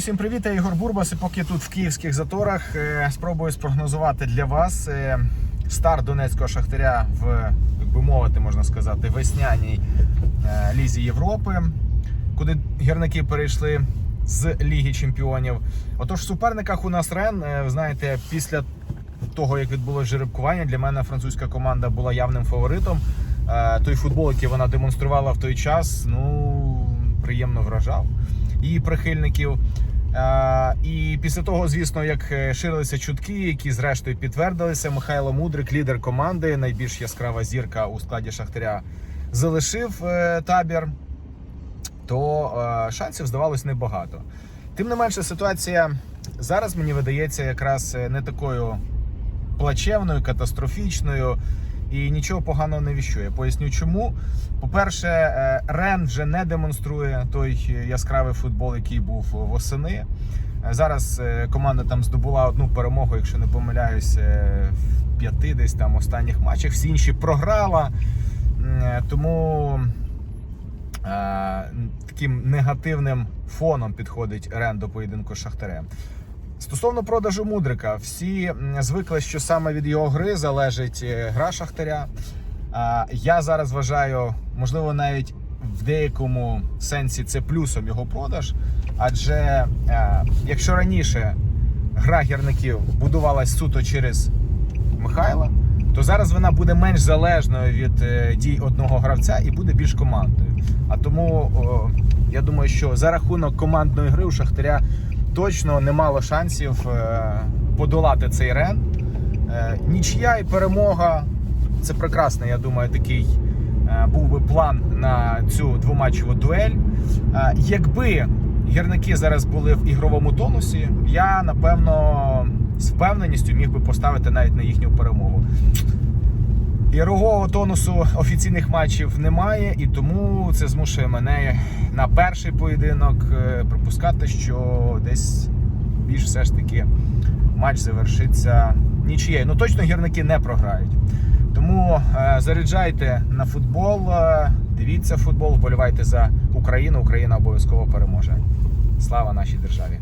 всім привіт, я Ігор Бурбас. І поки тут в київських заторах е, спробую спрогнозувати для вас е, старт донецького шахтаря в, як би мовити, можна сказати, весняній е, лізі Європи, куди гірники перейшли з Ліги Чемпіонів. Отож, в суперниках у нас Рен, знаєте, після того, як відбулося жеребкування, для мене французька команда була явним фаворитом. Той футбол, який вона демонструвала в той час, ну приємно вражав її прихильників. І після того, звісно, як е, ширилися чутки, які зрештою підтвердилися, Михайло Мудрик, лідер команди, найбільш яскрава зірка у складі Шахтаря, залишив е, табір, то е, шансів здавалось небагато. Тим не менше, ситуація зараз мені видається якраз не такою плачевною, катастрофічною і нічого поганого не віщує. Поясню чому. По-перше, е, Рен вже не демонструє той яскравий футбол, який був восени. Е, Зараз е, команда там здобула одну перемогу, якщо не помиляюсь, в п'яти десь там останніх матчах. Всі інші програла. Тому таким негативним фоном підходить Рен до поєдинку з Шахтарем. Стосовно продажу Мудрика, всі звикли, що саме від його гри залежить е, гра Шахтаря. Я зараз вважаю, можливо, навіть в деякому сенсі це плюсом його продаж. Адже е, якщо раніше гра гірників будувалась суто через Михайла, то зараз вона буде менш залежною від е, дій одного гравця і буде більш командною. А тому я думаю, що за рахунок командної гри у Шахтаря точно немало шансів е, подолати цей рен. Е, Нічия і перемога це прекрасний, я думаю, такий е, був би план на цю двоматчеву дуель. Якби гірники зараз були в ігровому тонусі, я напевно з впевненістю міг би поставити навіть на їхню перемогу. Ігрового тонусу офіційних матчів немає, і тому це змушує мене на перший поєдинок е, припускати, що десь більш все ж таки матч завершиться нічиєю. Ну точно гірники не програють. Тому е, заряджайте на футбол, е, дивіться футбол, вболівайте за Україну. Україна обов'язково переможе. Слава нашій державі!